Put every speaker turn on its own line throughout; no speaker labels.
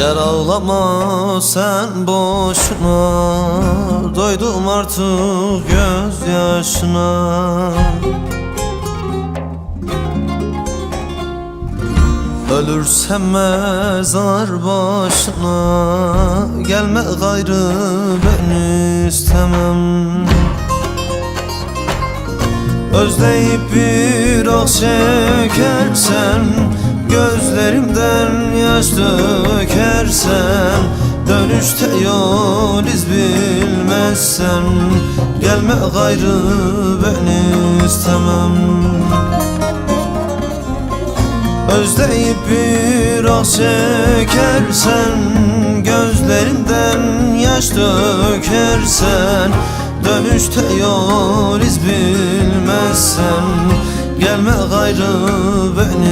Yar ağlama sen boşuna. Doydum artık gözyaşına Ölürsem mezar başına. Gelme gayrı ben istemem. Özleyip bir ah çekersen Gözlerimden yaş dökersen Dönüşte yol iz bilmezsen Gelme gayrı ben istemem. Özleyip bir ah çekersen Gözlerimden yaş dökersen Dönüşte yol iz bilmezsen Gelme gayrı ben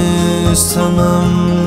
istemem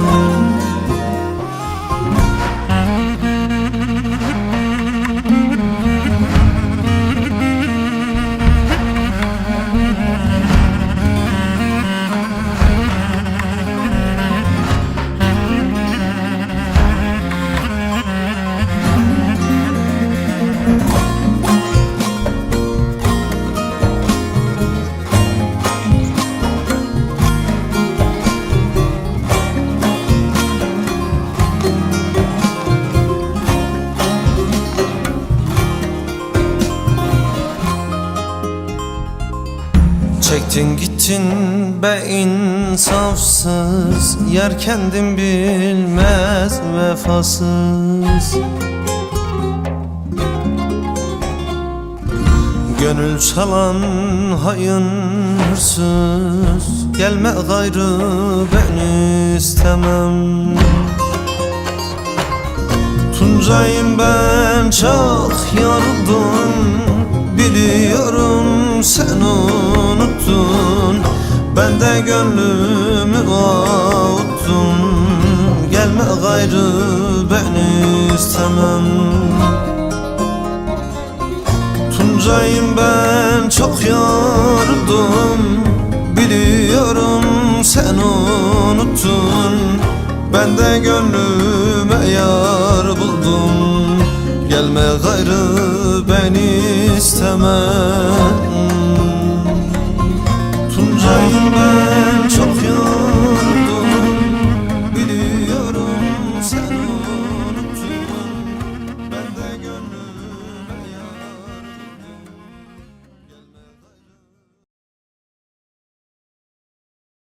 Çektin gittin be insafsız Yer kendin bilmez vefasız. Gönül çalan hayın hırsız Gelme gayrı ben istemem. Tuncayım ben çok yoruldum Biliyorum sen unuttun Ben de gönlümü avuttum. Gelme gayrı ben istemem. Tuncayım ben çok yoruldum Biliyorum sen unuttun. Ben de gönlüme yar buldum. Gelme gayrı ben istemem